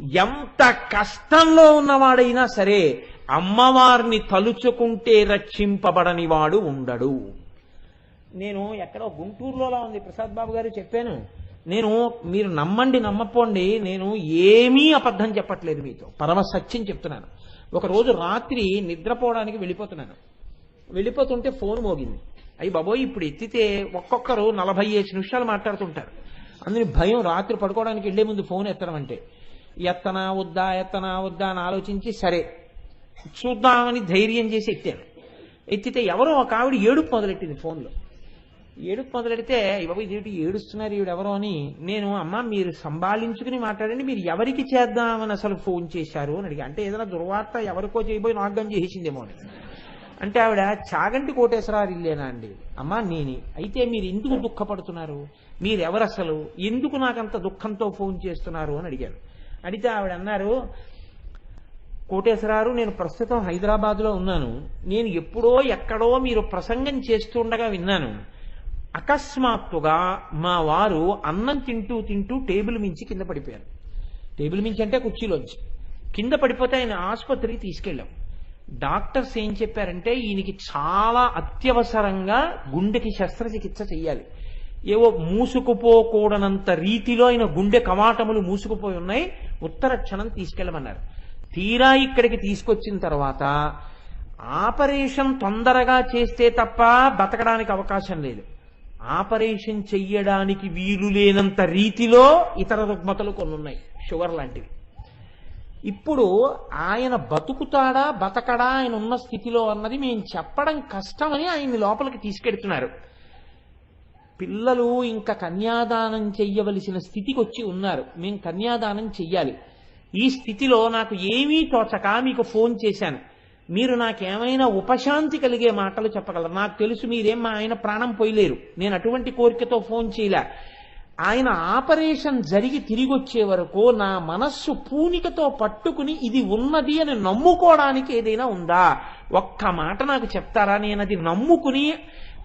ఎంత కష్టంలో ఉన్నవాడైనా సరే అమ్మవారిని తలుచుకుంటే రక్షింపబడని వాడు ఉండడు. నేను ఎక్కడో గుంటూరులోలా ఉంది ప్రసాద్ బాబు గారు చెప్పాను. నేను మీరు నమ్మండి నమ్మపోండి నేను ఏమీ అబద్ధం చెప్పట్లేదు మీతో. పరమ సత్యం చెప్తున్నాను. ఒకరోజు రాత్రి నిద్రపోవడానికి వెళ్ళిపోతున్నాను. వెళ్ళిపోతుంటే ఫోన్ మోగింది. అయ్యి బాబోయ్ ఇప్పుడు ఎత్తితే ఒక్కొక్కరు నలభై ఐదు నిమిషాలు మాట్లాడుతుంటారు. అందుని భయం రాత్రి పడుకోవడానికి వెళ్ళే ముందు ఫోన్ ఎత్తడం అంటే. ఎత్తనా వద్దా ఎత్తనా వద్దా అని ఆలోచించి సరే. చూద్దామని ధైర్యం చేసి ఎత్తాను ఎత్తితే ఎవరో ఒక ఆవిడ ఏడుపు మొదలెట్టింది ఫోన్లో. ఏడుపు మొదలెడితే బాబు ఇదేంటి ఏడుస్తున్నారు ఈవిడ ఎవరో అని నేను అమ్మ మీరు సంభాళించుకుని మాట్లాడండి మీరు ఎవరికి చేద్దామని అసలు ఫోన్ చేశారు? అని అడిగా. అంటే ఏదైనా దుర్వార్త ఎవరికో చేయబోయి నాగం చేసేసిందేమో అని. అంటే ఆవిడ చాగంటి కోటేశ్వరారు ఇల్లేనా అండి? అమ్మా నేని. అయితే మీరు ఎందుకు దుఃఖపడుతున్నారు? మీరెవరసలు? అసలు ఎందుకు నాకంత దుఃఖంతో ఫోన్ చేస్తున్నారు? అని అడిగారు అడిగితే ఆవిడ అన్నారు కోటేశ్వరారు నేను ప్రస్తుతం హైదరాబాద్లో ఉన్నాను. నేను ఎప్పుడో ఎక్కడో మీరు ప్రసంగం చేస్తుండగా విన్నాను. అకస్మాత్తుగా మా వారు అన్నం తింటూ తింటూ టేబుల్ మించి కింద పడిపోయారు. టేబుల్ మించి అంటే కుర్చీలోంచి. కింద పడిపోతే ఆయన ఆసుపత్రికి తీసుకెళ్ళాం. డాక్టర్స్ ఏం చెప్పారంటే ఈయనకి చాలా అత్యవసరంగా గుండెకి శస్త్రచికిత్స చేయాలి ఏవో మూసుకుపోకూడనంత రీతిలో ఆయన గుండె కవాటములు మూసుకుపోయి ఉన్నాయి. ఉత్తర క్షణం తీసుకెళ్ళమన్నారు. తీరా ఇక్కడికి తీసుకొచ్చిన తర్వాత ఆపరేషన్ తొందరగా చేస్తే తప్ప బతకడానికి అవకాశం లేదు. ఆపరేషన్ చెయ్యడానికి వీలు లేనంత రీతిలో ఇతర రుగ్మతలు కొన్ని ఉన్నాయి షుగర్ లాంటివి. ఇప్పుడు ఆయన బతుకుతాడా బతకడా ఆయన ఉన్న స్థితిలో అన్నది మేము చెప్పడం కష్టమని ఆయన్ని లోపలికి తీసుకెడుతున్నారు. పిల్లలు ఇంకా కన్యాదానం చెయ్యవలసిన స్థితికి వచ్చి ఉన్నారు. మేము కన్యాదానం చెయ్యాలి. ఈ స్థితిలో నాకు ఏమీ తోచక మీకు ఫోన్ చేశాను. మీరు నాకేమైనా ఉపశాంతి కలిగే మాటలు చెప్పగలరు? నాకు తెలుసు మీరేం మా ఆయన ప్రాణం పోయలేరు. నేను అటువంటి కోరికతో ఫోన్ చేయలే. ఆయన ఆపరేషన్ జరిగి తిరిగి వచ్చే వరకు నా మనస్సు పూనికతో పట్టుకుని ఇది ఉన్నది అని నమ్ముకోవడానికి ఏదైనా ఉందా? ఒక్క మాట నాకు చెప్తారా? నేను అది నమ్ముకుని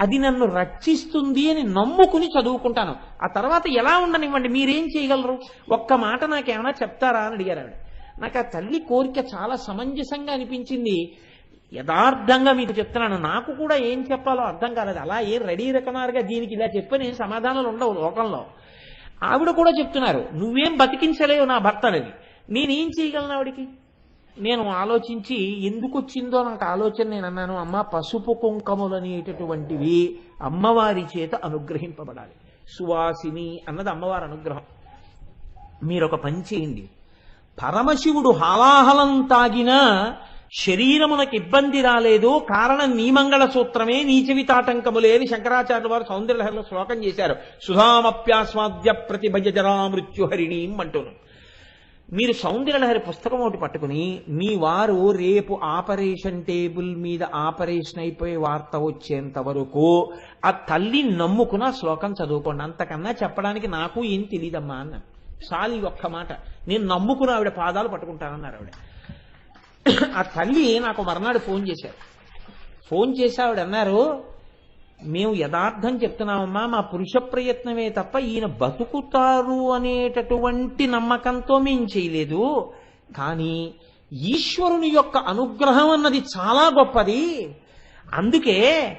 అది నన్ను రక్షిస్తుంది అని నమ్ముకుని చదువుకుంటాను. ఆ తర్వాత ఎలా ఉండనివ్వండి మీరేం చేయగలరు? ఒక్క మాట నాకేమైనా చెప్తారా అని అడిగారు ఆవిడ. నాకు ఆ తల్లి కోరిక చాలా సమంజసంగా అనిపించింది. యథార్థంగా మీకు చెప్తున్నాను. నాకు కూడా ఏం చెప్పాలో అర్థం కాలేదు. అలా ఏం రెడీ రకమారుగా దీనికి ఇలా చెప్పని సమాధానాలు ఉండవు లోకంలో. ఆవిడ కూడా చెప్తున్నారు నువ్వేం బతికించలేవు నా భర్త అనేది నేనేం చేయగలను ఆవిడికి? నేను ఆలోచించి ఎందుకు వచ్చిందో నాకు ఆలోచన నేను అన్నాను అమ్మ పసుపు కుంకములు అనేటటువంటివి అమ్మవారి చేత అనుగ్రహింపబడాలి. సువాసిని అన్నది అమ్మవారి అనుగ్రహం. మీరు ఒక పని చేయండి. పరమశివుడు హాలాహలం తాగినా శరీరమునకు ఇబ్బంది రాలేదు కారణం నీ మంగళ సూత్రమే నీచవితాటంకములే అని శంకరాచార్యుల వారు సౌందర్యలహరిలో శ్లోకం చేశారు. సుధామప్యాస్వాద్య ప్రతిభజరా మృత్యుహరిణీం అంటున్నాం మీరు సౌందర్యలహరి పుస్తకం ఒకటి పట్టుకుని మీ వారు రేపు ఆపరేషన్ టేబుల్ మీద ఆపరేషన్ అయిపోయే వార్త వచ్చేంత వరకు ఆ తల్లి నమ్ముకున్న శ్లోకం చదువుకోండి. అంతకన్నా చెప్పడానికి నాకు ఏం తెలియదమ్మా అన్న. చాలు ఈ ఒక్క మాట. నేను నమ్ముకున్న ఆవిడ పాదాలు పట్టుకుంటానన్నారు ఆవిడ. ఆ తల్లి నాకు మర్నాడు ఫోన్ చేశారు. ఫోన్ చేసి ఆవిడ అన్నారు మేము యథార్థం చెప్తున్నామమ్మా మా పురుష ప్రయత్నమే తప్ప ఈయన బతుకుతారు అనేటటువంటి నమ్మకంతో మేం చేయలేదు. కానీ ఈశ్వరుని యొక్క అనుగ్రహం అన్నది చాలా గొప్పది. అందుకే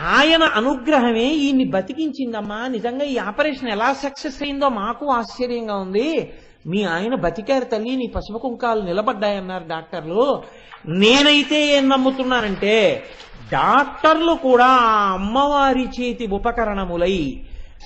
ఆయన అనుగ్రహమే ఈయన్ని బతికించిందమ్మా. నిజంగా ఈ ఆపరేషన్ ఎలా సక్సెస్ అయిందో మాకు ఆశ్చర్యంగా ఉంది. మీ ఆయన బతికారు తల్లి నీ పసుపు కుంకాలు నిలబడ్డాయన్నారు డాక్టర్లు. నేనైతే ఏం నమ్ముతున్నానంటే డాక్టర్లు కూడా ఆ అమ్మవారి చేతి ఉపకరణములై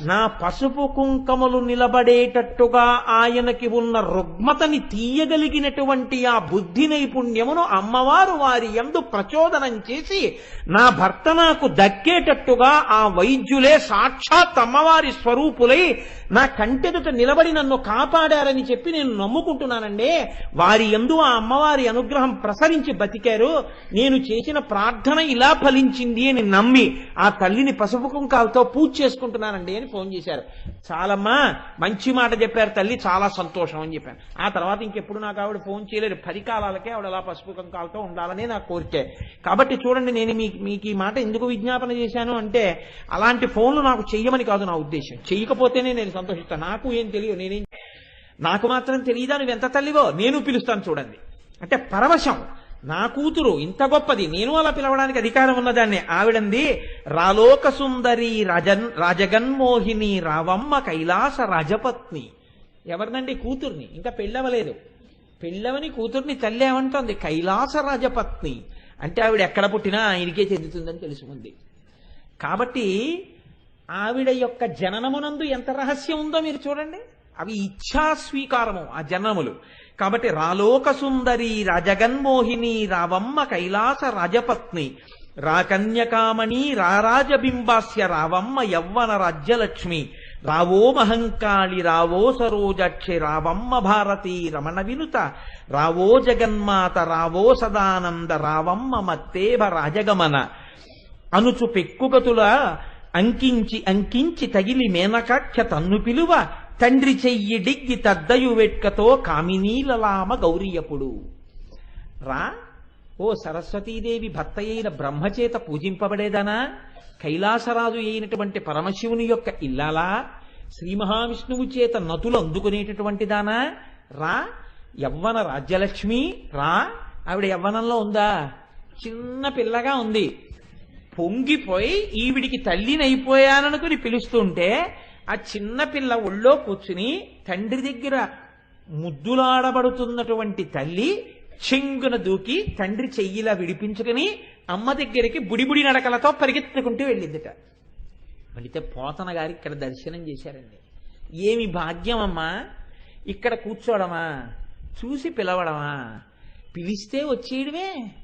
నా పసుపు కుంకములు నిలబడేటట్టుగా ఆయనకి ఉన్న రుగ్మతని తీయగలిగినటువంటి ఆ బుద్ధి నైపుణ్యమును అమ్మవారు వారి ఎందు ప్రచోదనం చేసి నా భర్త నాకు దక్కేటట్టుగా ఆ వైద్యులే సాక్షాత్ అమ్మవారి స్వరూపులై నా కంటెదుట నిలబడి నన్ను కాపాడారని చెప్పి నేను నమ్ముకుంటున్నానండి. వారి ఎందు ఆ అమ్మవారి అనుగ్రహం ప్రసరించి బతికారు. నేను చేసిన ప్రార్థన ఇలా ఫలించింది అని నమ్మి ఆ తల్లిని పసుపు కుంకాలతో పూజ చేసుకుంటున్నానండి అని ఫోన్ చేశారు. చాలమ్మా మంచి మాట చెప్పారు తల్లి చాలా సంతోషం అని చెప్పాను. ఆ తర్వాత ఇంకెప్పుడు నాకు ఆవిడ ఫోన్ చేయలేదు. పది కాలాలకే ఆవిడ అలా పసుపు కంకాలతో ఉండాలనే నా కోరికే. కాబట్టి చూడండి నేను మీకు మీకు ఈ మాట ఎందుకు విజ్ఞాపన చేశాను అంటే అలాంటి ఫోన్లు నాకు చెయ్యమని కాదు నా ఉద్దేశం. చెయ్యకపోతేనే నేను సంతోషిస్తాను నాకు ఏం తెలియదు నేనేం నాకు మాత్రం తెలియదా? నువ్వు ఎంత తల్లివో? నేను పిలుస్తాను చూడండి. అంటే పరవశం. నా కూతురు ఇంత గొప్పది నేను అలా పిలవడానికి అధికారం ఉన్నదాన్ని ఆవిడంది రాలోక సుందరి రాజన్ రాజగన్మోహిని రావమ్మ కైలాస రాజపత్ని. ఎవరినండి కూతుర్ని? ఇంకా పెళ్ళవలేదు. పెళ్ళవని కూతుర్ని తల్లి ఏమంటోంది? కైలాస రాజపత్ని. అంటే ఆవిడ ఎక్కడ పుట్టినా ఆయనకే చెందుతుందని తెలుసుకుంది. కాబట్టి ఆవిడ యొక్క జననమునందు ఎంత రహస్యం ఉందో మీరు చూడండి. అవి ఇచ్ఛా స్వీకారము ఆ జననములు. కాబట్టి రాలోక సుందరి రాజగన్మోహిని రావమ్మ కైలాస రాజపత్ని రాకన్యకామణి రారాజబింబాస్య రావమ్మ యవ్వన రాజ్యలక్ష్మి రావో మహంకాళి రావో సరోజక్షి రావమ్మ భారతి రమణ వినుత రావో జగన్మాత రావో సదానంద రావమ్మ మత్తేభ రాజగమన. అనుచు పెక్కుగతుల అంకించి అంకించి తగిలి మేనకాఖ్య తన్ను పిలువ తండ్రి చెయ్యి డిగ్గి తద్దయు వెట్కతో కామినీలలామ గౌరీయపుడు. రా ఓ సరస్వతీదేవి భర్త అయిన బ్రహ్మచేత పూజింపబడేదనా? కైలాసరాజు అయినటువంటి పరమశివుని యొక్క ఇల్లాలా? శ్రీ మహావిష్ణువు చేత నతులు అందుకునేటటువంటి దానా రా యవ్వన రాజ్యలక్ష్మి రా. ఆవిడ యవ్వనంలో ఉందా? చిన్న పిల్లగా ఉంది. పొంగిపోయి ఈవిడికి తల్లినైపోయాననుకుని పిలుస్తుంటే ఆ చిన్నపిల్ల ఒళ్ళో కూర్చుని తండ్రి దగ్గర ముద్దులాడబడుతున్నటువంటి తల్లి చెంగున దూకి తండ్రి చెయ్యిలా విడిపించుకుని అమ్మ దగ్గరికి బుడిబుడి నడకలతో పరిగెత్తుకుంటూ వెళ్ళిందిట. వెళితే పోతన గారు ఇక్కడ దర్శనం చేశారండి. ఏమి భాగ్యం అమ్మా ఇక్కడ కూర్చోడమా? చూసి పిలవడమా? పిలిస్తే వచ్చేయడమే.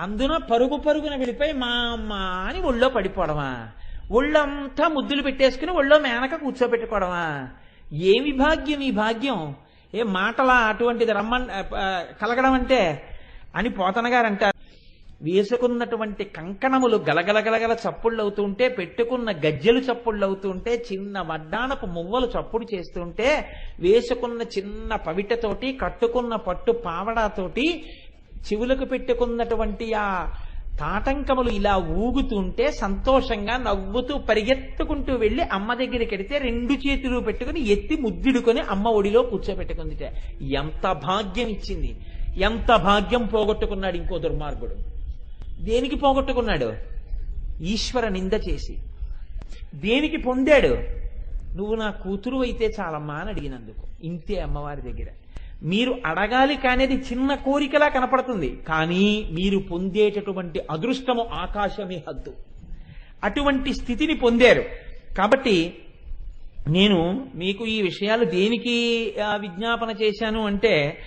అందున పరుగు పరుగున వెళ్ళిపోయి మా అమ్మ అని ఒళ్ళో పడిపోవడమా ఒళ్ళంతా ముద్దులు పెట్టేసుకుని ఒళ్ళో మేనక కూర్చోబెట్టుకోవడమా? ఏమి భాగ్యం ఈ భాగ్యం? ఏ మాటలా అటువంటిది రమ్మన్ కలగడం అంటే? అని పోతన గారు అంటారు. వేసుకున్నటువంటి కంకణములు గలగల గలగల చప్పుళ్ళు అవుతుంటే పెట్టుకున్న గజ్జెలు చప్పుళ్ళు అవుతుంటే చిన్న వడ్డానపు మువ్వలు చప్పుడు చేస్తుంటే వేసుకున్న చిన్న పవిటతోటి కట్టుకున్న పట్టు పావడాతోటి చెవులకు పెట్టుకున్నటువంటి ఆ తాటంకములు ఇలా ఊగుతుంటే సంతోషంగా నవ్వుతూ పరిగెత్తుకుంటూ వెళ్ళి అమ్మ దగ్గరికి వెడితే రెండు చేతులు పెట్టుకుని ఎత్తి ముద్దిడుకొని అమ్మ ఒడిలో కూర్చోబెట్టుకుందిట. ఎంత భాగ్యం ఇచ్చింది. ఎంత భాగ్యం పోగొట్టుకున్నాడు ఇంకో దుర్మార్గుడు. దేనికి పోగొట్టుకున్నాడు? ఈశ్వర నింద చేసి. దేనికి పొందాడు? నువ్వు నా కూతురు అయితే చాలమ్మా అని అడిగినందుకు. ఇంతే అమ్మవారి దగ్గర. మీరు అడగాలి కానిది చిన్న కోరికలా కనపడుతుంది. కానీ మీరు పొందేటటువంటి అదృష్టము ఆకాశమే హద్దు. అటువంటి స్థితిని పొందారు. కాబట్టి నేను మీకు ఈ విషయాలు దేనికి విజ్ఞాపన చేశాను అంటే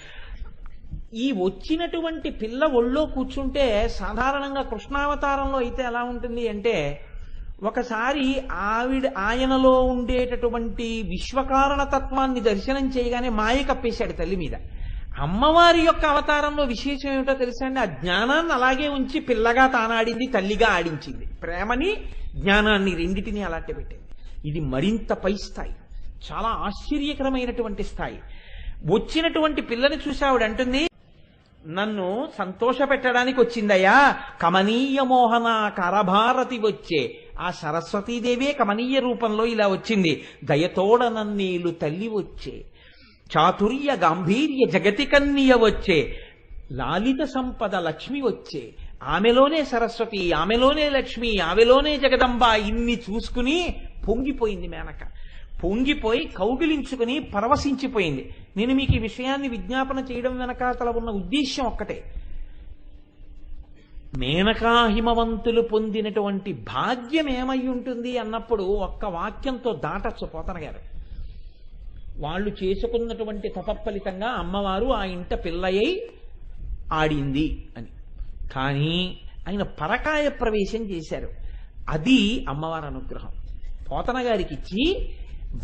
ఈ వచ్చినటువంటి పిల్ల ఒళ్ళో కూర్చుంటే సాధారణంగా కృష్ణావతారంలో అయితే ఎలా ఉంటుంది అంటే ఒకసారి ఆవిడ ఆయనలో ఉండేటటువంటి విశ్వకారణ తత్వాన్ని దర్శనం చేయగానే మాయ కప్పేశాడు తల్లి మీద. అమ్మవారి యొక్క అవతారంలో విశేషం ఏమిటో తెలుసా అండి? ఆ జ్ఞానాన్ని అలాగే ఉంచి పిల్లగా తానాడింది తల్లిగా ఆడించింది. ప్రేమని జ్ఞానాన్ని రెండిటిని అలాంటి పెట్టింది. ఇది మరింత పై స్థాయి. చాలా ఆశ్చర్యకరమైనటువంటి స్థాయి. వచ్చినటువంటి పిల్లని చూసి ఆవిడ అంటుంది నన్ను సంతోష పెట్టడానికి వచ్చిందయ్యా కమనీయ మోహన కరభారతి వచ్చే ఆ సరస్వతీదేవే కమనీయ రూపంలో ఇలా వచ్చింది. దయతోడనన్నీలు తల్లి వచ్చే. చాతుర్య గాంభీర్య జగతి కన్నీయ వచ్చే. లాలిత సంపద లక్ష్మి వచ్చే. ఆమెలోనే సరస్వతి ఆమెలోనే లక్ష్మి ఆమెలోనే జగదంబ ఇన్ని చూసుకుని పొంగిపోయింది మేనక. పొంగిపోయి కౌగిలించుకుని పరవశించిపోయింది. నేను మీకు ఈ విషయాన్ని విజ్ఞాపన చేయడం వెనకాతల ఉన్న ఉద్దేశ్యం ఒక్కటే. మేనకాహిమవంతులు పొందినటువంటి భాగ్యం ఏమై ఉంటుంది అన్నప్పుడు ఒక్క వాక్యంతో దాటచ్చు పోతన గారు వాళ్ళు చేసుకున్నటువంటి తపఫలితంగా అమ్మవారు ఆ ఇంట పిల్లయ్యి ఆడింది అని. కానీ ఆయన పరకాయ ప్రవేశం చేశారు. అది అమ్మవారి అనుగ్రహం. పోతన గారికి ఇచ్చి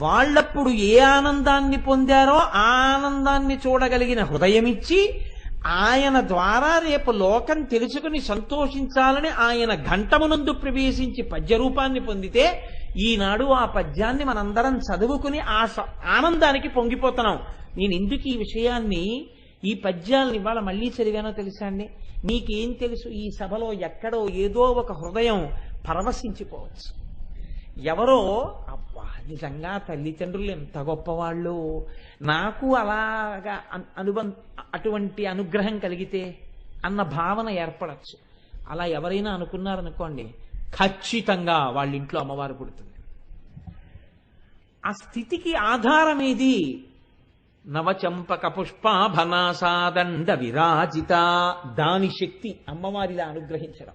వాళ్ళప్పుడు ఏ ఆనందాన్ని పొందారో ఆ ఆనందాన్ని చూడగలిగిన హృదయం ఇచ్చి ఆయన ద్వారా రేపు లోకం తెలుసుకుని సంతోషించాలని ఆయన ఘంటమునందు ప్రవేశించి పద్య రూపాన్ని పొందితే ఈనాడు ఆ పద్యాన్ని మనందరం చదువుకుని ఆ స- ఆనందానికి పొంగిపోతున్నాం. నేను ఎందుకు ఈ విషయాన్ని ఈ పద్యాలను ఇవాళ మళ్ళీ చదివానో తెలుసా అండి? మీకేం తెలుసు? ఈ సభలో ఎక్కడో ఏదో ఒక హృదయం పరవశించిపోవచ్చు. ఎవరో నిజంగా తల్లిదండ్రులు ఎంత గొప్పవాళ్ళు. నాకు అలాగా అనుబం అటువంటి అనుగ్రహం కలిగితే అన్న భావన ఏర్పడచ్చు. అలా ఎవరైనా అనుకున్నారనుకోండి ఖచ్చితంగా వాళ్ళ ఇంట్లో అమ్మవారు పుడుతుంది. ఆ స్థితికి ఆధారమేది? నవచంపక పుష్పాభనాసాదండ విరాజిత. దాని శక్తి అమ్మవారిలా అనుగ్రహించడం.